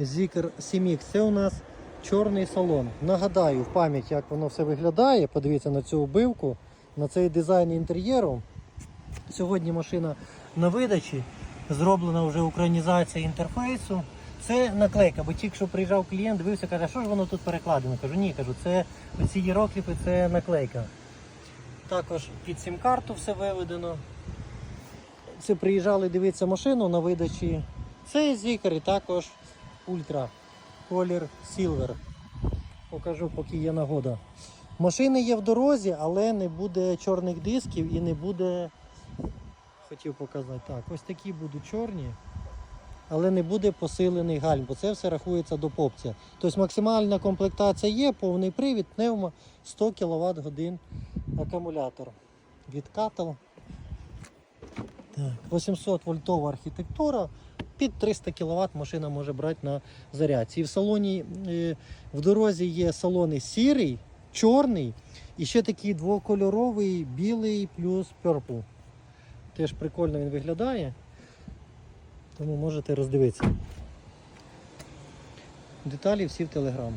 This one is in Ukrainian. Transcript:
Zikr 7X. Це у нас чорний салон. Нагадаю, в пам'ять, як воно все виглядає. Подивіться на цю обивку, на цей дизайн інтер'єру. Сьогодні машина на видачі, зроблена вже українізація інтерфейсу. Це наклейка, бо тільки що приїжджав клієнт, дивився, каже, що ж воно тут перекладено? Кажу, ні, кажу, це ці єрокліпи, це наклейка. Також під сім-карту все виведено. Це приїжджали дивитися машину на видачі. Це Zikr і також Ультра. Колір Silver. Покажу, поки є нагода. Машини є в дорозі, але не буде чорних дисків і не буде. Хотів показати. Так, ось такі будуть чорні, але не буде посилений гальм, бо це все рахується до попця. Тобто максимальна комплектація є, повний привід, пневмо 100 кВт годин акумулятор. Від. Так, 800 вольтова архітектура. Під 300 кВт машина може брати на зарядці. І в салоні е, в дорозі є салони сірий, чорний і ще такий двокольоровий, білий плюс purple. Теж прикольно він виглядає. Тому можете роздивитися. Деталі всі в телеграм.